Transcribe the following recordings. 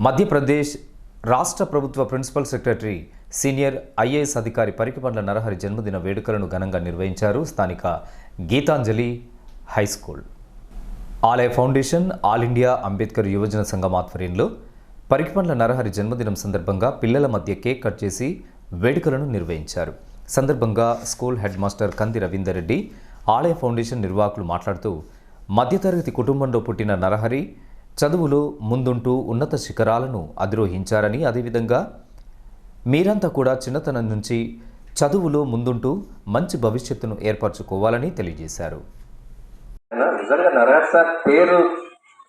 మధ్యప్రదేశ్ రాష్ట్ర ప్రభుత్వ principal secretary senior IAS అధికారి పరికిపండ్ల నరహరి జన్మదిన వేడుకలను ఘనంగా నిర్వహించారు స్థానిక Geethanjali high school. Alaya foundation all India Ambedkar యువజన సంఘం ఆధ్వర్యంలో పరికిపండ్ల నరహరి జన్మదినం సందర్భంగా పిల్లల మధ్య కేక్ కట్ చేసి వేడుకలను నిర్వహించారు. సందర్భంగా స్కూల్ హెడ్ మాస్టర్ కంది రవీందర్ రెడ్డి ఆలయ ఫౌండేషన్ నిర్వాహకులు మాట్లాడుతూ మధ్యతరగతి కుటుంబంలో పుట్టిన నరహరి చదువులో ముందుంటూ ఉన్నత శిఖరాలను అధిరోహించారని అదేవిధంగా మీరంతా కూడా చిన్నతనం నుంచి చదువులో ముందుంటూ మంచి భవిష్యత్తును ఏర్పరచుకోవాలని తెలియజేశారు. నిజంగా నరహర్ సార్ పేరు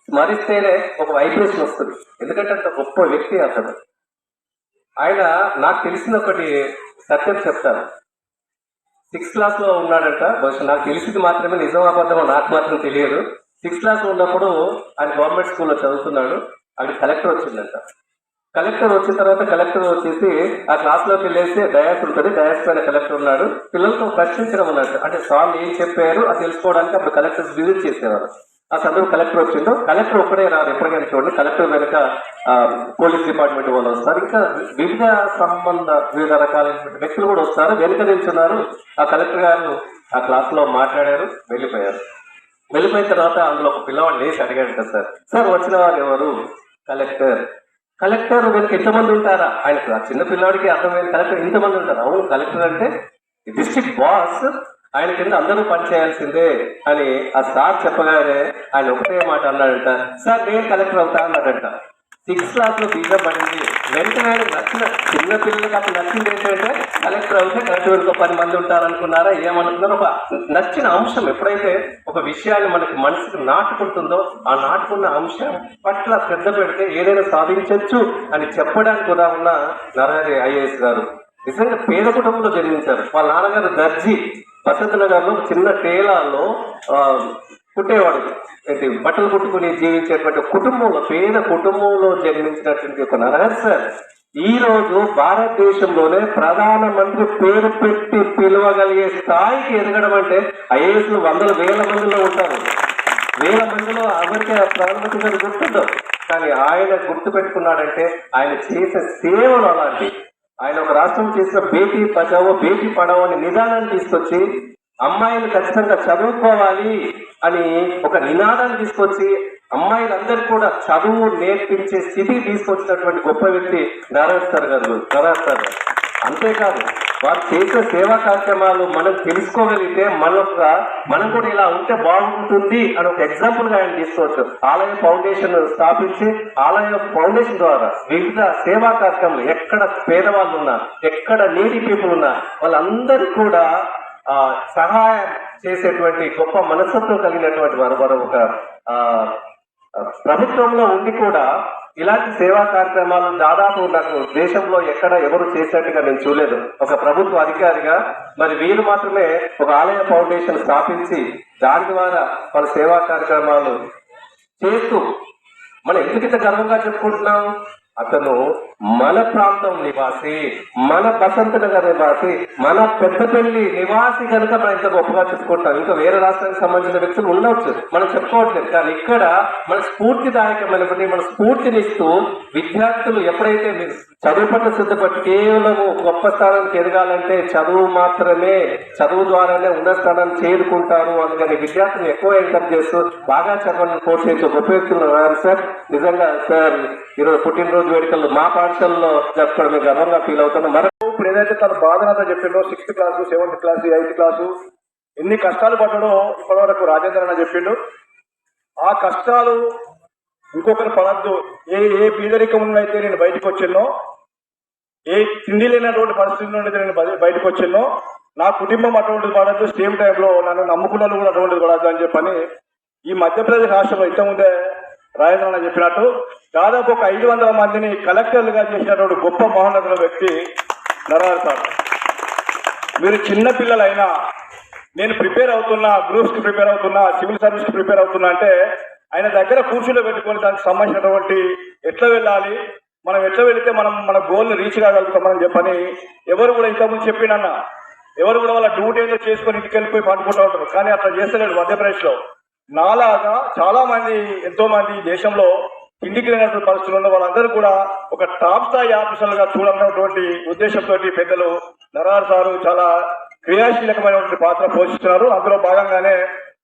స్మరిస్తేనే ఒక వైబ్రేషన్ వస్తుంది. ఎందుకంటే అంత గొప్ప వ్యక్తి అతను. ఆయన నాకు తెలిసిన ఒకటి సత్యం చెప్తాను. సిక్స్త్ క్లాస్లో ఉన్నాడంట. బహుశా నాకు తెలిసింది మాత్రమే నిజం అబద్ధమో నాకు మాత్రం తెలియదు. సిక్స్త్ క్లాస్ ఉన్నప్పుడు ఆయన గవర్నమెంట్ స్కూల్లో చదువుతున్నాడు. అక్కడ కలెక్టర్ వచ్చిందంట. కలెక్టర్ వచ్చిన తర్వాత కలెక్టర్ వచ్చేసి ఆ క్లాస్లోకి వెళ్ళేసి డయాస్ ఉంటుంది. డయాస్ పైన కలెక్టర్ ఉన్నాడు. పిల్లలతో ప్రశ్నించడం ఉన్నట్టు. అంటే స్వామి ఏం చెప్పారు? అది తెలుసుకోవడానికి అప్పుడు కలెక్టర్ విజిట్ చేసేవారు. ఆ సందర్భం కలెక్టర్ వచ్చిందో కలెక్టర్ ఒక్కడే రాదు ఎప్పటికైనా చూడండి. కలెక్టర్ వెనక పోలీస్ డిపార్ట్మెంట్ వాళ్ళు వస్తారు. ఇంకా వివిధ సంబంధ వివిధ రకాలైన వ్యక్తులు కూడా వస్తారు. వెనుక నిల్చున్నారు. ఆ కలెక్టర్ గారు ఆ క్లాస్లో మాట్లాడారు. వెళ్ళిపోయారు. వెళ్ళిపోయిన తర్వాత అందులో ఒక పిల్లవాడు లేచి అడిగాడంట సార్. సార్ వచ్చిన వారు ఎవరు? కలెక్టర్. కలెక్టర్ వీళ్ళకి ఎంతమంది ఉంటారా? ఆయనకు ఆ చిన్న పిల్లవాడికి అర్థమైంది. కలెక్టర్ ఇంతమంది ఉంటారు. అవును కలెక్టర్ అంటే డిస్ట్రిక్ట్ బాస్. ఆయన కింద అందరూ పనిచేయాల్సిందే అని ఆ సార్ చెప్పగానే ఆయన ఒకటే మాట అన్నాడంట. సార్ నేను కలెక్టర్ అవుతా అన్నాడంట. సిక్స్త్ క్లాస్లో పడింది. వెంటనే నచ్చిన చిన్న పిల్లలకి అప్పుడు నచ్చింది ఏంటంటే కలెక్టర్ అవుతే కలెక్టర్ ఒక పది మంది ఉంటారనుకున్నారా ఏమనుకున్నారో ఒక నచ్చిన అంశం ఎప్పుడైతే ఒక విషయాన్ని మనకి మనసుకు నాటుకుంటుందో ఆ నాటుకున్న అంశం పట్ల శ్రద్ధ పెడితే ఏదైనా సాధించవచ్చు అని చెప్పడానికి ఉదాహరణ నరహరి ఐఏఎస్ గారు. నిజంగా పేద కుటుంబంలో జన్మించారు. వాళ్ళ నాన్నగారు దర్జీ. వసంత నగర్లో చిన్న టేలాలో కుట్టేవాడు అయితే బట్టలు కుట్టుకుని జీవించేటువంటి కుటుంబంలో పేద కుటుంబంలో జన్మించినటువంటి ఒక నరహర్ సార్ ఈ రోజు భారతదేశంలోనే ప్రధానమంత్రి పేరు పెట్టి పిలవగలిగే స్థాయికి ఎదగడం అంటే ఐఏఎస్ వందల వేల మందిలో ఉంటారు. వేల మందిలో అమెరికా ప్రధానమంత్రి గారు గుర్తుండవు కానీ ఆయన గుర్తు పెట్టుకున్నాడంటే ఆయన చేసే సేవలు అలాంటి ఆయన ఒక రాష్ట్రం చేసిన బేటీ బచావో బేటీ పడావో అనే నిదానాన్ని తీసుకొచ్చి అమ్మాయిలు ఖచ్చితంగా చదువుకోవాలి అని ఒక నినాదాన్ని తీసుకొచ్చి అమ్మాయిలందరూ కూడా చదువు నేర్పించే స్థితి తీసుకొచ్చినటువంటి గొప్ప వ్యక్తి నారాయణ సార్ గారు. నారాయణ సార్ గారు అంతేకాదు వారు చేసే సేవా కార్యక్రమాలు మనం తెలుసుకోగలిగితే మనొక మనం కూడా ఇలా ఉంటే బాగుంటుంది అని ఒక ఎగ్జాంపుల్గా ఆయన తీసుకోవచ్చు. ఆలయ ఫౌండేషన్ స్థాపించి ఆలయ ఫౌండేషన్ ద్వారా వివిధ సేవా కార్యక్రమాలు ఎక్కడ పేదవాళ్ళు ఉన్నా ఎక్కడ నీటి పీపుల్ ఉన్నా వాళ్ళందరికీ కూడా సహాయం చేసేటువంటి గొప్ప మనస్తత్వం కలిగినటువంటి వారు వారు ఒక ప్రభుత్వంలో ఉండి కూడా ఇలాంటి సేవా కార్యక్రమాలు దాదాపు నాకు దేశంలో ఎక్కడ ఎవరు చేసినట్టుగా నేను చూడలేదు. ఒక ప్రభుత్వ అధికారిగా మరి వీరు మాత్రమే ఒక ఆలయ ఫౌండేషన్ స్థాపించి దాని ద్వారా వాళ్ళ సేవా కార్యక్రమాలు చేస్తూ మనం ఎందుకు ఇంత గర్వంగా చెప్పుకుంటున్నాం అతను మన ప్రాంతం నివాసి మన బసంత నగర్ నివాసి మన పెద్దపల్లి నివాసి కనుక మనం ఇంత గొప్పగా చెప్పుకుంటాం. ఇంకా వేరే రాష్ట్రానికి సంబంధించిన వ్యక్తులు ఉండవచ్చు. మనం చెప్పుకోవట్లేదు. కానీ ఇక్కడ మన స్ఫూర్తిదాయకమైనటువంటి మన స్ఫూర్తినిస్తూ విద్యార్థులు ఎప్పుడైతే మీరు చదువు పట్ల సిద్ధపడి కేవలము గొప్ప స్థానానికి ఎదగాలంటే చదువు మాత్రమే చదువు ద్వారానే ఉన్న స్థానాన్ని చేరుకుంటారు అందుకని విద్యార్థులను ఎక్కువ ఎంకరేజ్ చేస్తూ బాగా చదవాలని ప్రోత్సహించే గొప్ప వ్యక్తులు సార్. నిజంగా సార్ ఈరోజు పుట్టినరోజు వేడుకలు మా పాఠశాలలో చెప్తాడు మేము గర్వంగా ఫీల్ అవుతాను మరి ఇప్పుడు ఏదైతే తన బాధనంతా చెప్పిండో sixth class seventh class eighth class ఎన్ని కష్టాలు పడ్డాడో ఇప్పటివరకు రాజేంద్ర అన్న చెప్పిండు. ఆ కష్టాలు ఇంకొకరు పడద్దు. ఏ ఏ బీదరికం అయితే నేను బయటకు వచ్చినో ఏ తిండి లేనటువంటి పరిస్థితి నుండి నేను బయటకు వచ్చినో నా కుటుంబం అటువంటిది పడద్దు. సేమ్ టైంలో నన్ను నమ్ముకున్న వాళ్ళు కూడా అటువంటిది పడద్దు అని చెప్పని ఈ మధ్యప్రదేశ్ రాష్ట్రంలో ఇంతకుముందే రాజేంద్ర చెప్పినట్టు దాదాపు ఒక ఐదు వందల మందిని కలెక్టర్లుగా చేసినటువంటి గొప్ప మహోన్నతుల వ్యక్తి నరహర్ సార్. మీరు చిన్న పిల్లలైనా నేను ప్రిపేర్ అవుతున్నా గ్రూప్స్కి ప్రిపేర్ అవుతున్నా సివిల్ సర్వీస్కి ప్రిపేర్ అవుతున్నా అంటే ఆయన దగ్గర కూర్చులో పెట్టుకొని దానికి సంబంధించినటువంటి ఎట్లా వెళ్ళాలి మనం ఎట్లా వెళితే మనం మన గోల్ని రీచ్ రీచ్ కాగలుగుతామని చెప్పని ఎవరు కూడా ఇంతకుముందు చెప్పినన్నా. ఎవరు కూడా వాళ్ళ డ్యూటీ ఏదో చేసుకొని ఇంటికి వెళ్ళిపోయి పండుకుంటూ ఉంటారు. కానీ అట్లా చేస్తలేడు మధ్యప్రదేశ్లో. నాలాగా చాలా మంది ఎంతో మంది దేశంలో ఇంటికి లేనటువంటి పరిస్థితులు ఉన్న వాళ్ళందరూ కూడా ఒక టాప్ స్థాయి ఆఫీసర్లుగా చూడాలన్నటువంటి ఉద్దేశంతో పెద్దలు నరార్ సారు చాలా క్రియాశీలకమైనటువంటి పాత్ర పోషిస్తున్నారు. అందులో భాగంగానే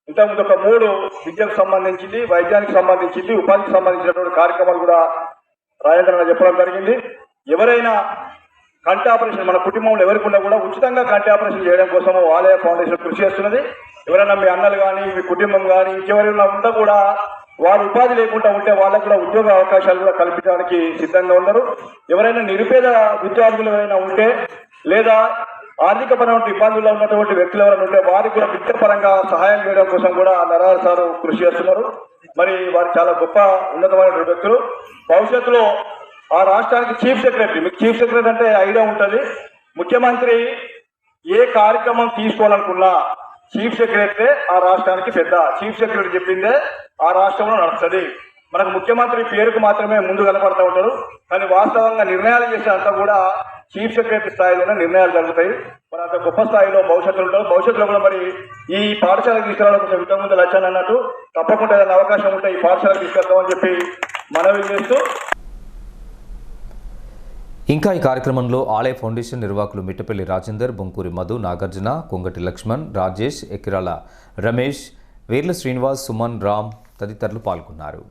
ఇంతకుముందు ఒక మూడు విద్యకు సంబంధించింది వైద్యానికి సంబంధించింది ఉపాధికి సంబంధించినటువంటి కార్యక్రమాలు కూడా రాజేంద్ర చెప్పడం జరిగింది. ఎవరైనా కంటి ఆపరేషన్ మన కుటుంబంలో ఎవరికున్నా కూడా ఉచితంగా కంటి ఆపరేషన్ చేయడం కోసం ఆలయ ఫౌండేషన్ కృషి చేస్తున్నది. ఎవరైనా మీ అన్నలు కానీ మీ కుటుంబం కానీ ఇంకెవరైనా ఉంటే కూడా వారు ఉపాధి లేకుండా ఉంటే వాళ్ళకు కూడా ఉద్యోగ అవకాశాలు కూడా కల్పించడానికి సిద్ధంగా ఉన్నారు. ఎవరైనా నిరుపేద విద్యార్థులు ఎవరైనా ఉంటే లేదా ఆర్థిక పరమైన ఇబ్బందుల్లో ఉన్నటువంటి వ్యక్తులు ఎవరైనా ఉంటే వారికి కూడా విద్యాపరంగా సహాయం చేయడం కోసం కూడా నరహర్ సారు కృషి చేస్తున్నారు. మరి వారు చాలా గొప్ప ఉన్నతమైనటువంటి వ్యక్తులు. భవిష్యత్తులో ఆ రాష్ట్రానికి చీఫ్ సెక్రటరీ మీకు చీఫ్ సెక్రటరీ అంటే ఐడియా ఉంటుంది. ముఖ్యమంత్రి ఏ కార్యక్రమం తీసుకోవాలనుకున్నా చీఫ్ సెక్రటరీ ఆ రాష్ట్రానికి పెద్ద. చీఫ్ సెక్రటరీ చెప్పిందే ఆ రాష్ట్రంలో నడుస్తుంది. మనకు ముఖ్యమంత్రి పేరుకు మాత్రమే ముందు కనపడతా ఉంటారు. కానీ వాస్తవంగా నిర్ణయాలు చేసేంతా కూడా చీఫ్ సెక్రటరీ స్థాయిలోనే నిర్ణయాలు జరుగుతాయి. మరి అంత గొప్ప స్థాయిలో భవిష్యత్తులో ఉంటారు. భవిష్యత్తులో కూడా మరి ఈ పాఠశాలకు తీసుకురావడం కొంచెం ఇంతకుముందు లక్ష్యాన్ని అన్నట్టు తప్పకుండా ఏదైనా అవకాశం ఉంటే ఈ పాఠశాలకు తీసుకెళ్తామని చెప్పి మనవి చేస్తూ ఇంకా ఈ కార్యక్రమంలో ఆలయ ఫౌండేషన్ నిర్వాహకులు మిట్టపల్లి రాజేందర్ బొంకూరి మధు నాగార్జున కొంగటి లక్ష్మణ్ రాజేష్ ఎకిరాల రమేష్ వీర్ల శ్రీనివాస్ సుమన్ రామ్ తదితరులు పాల్గొన్నారు.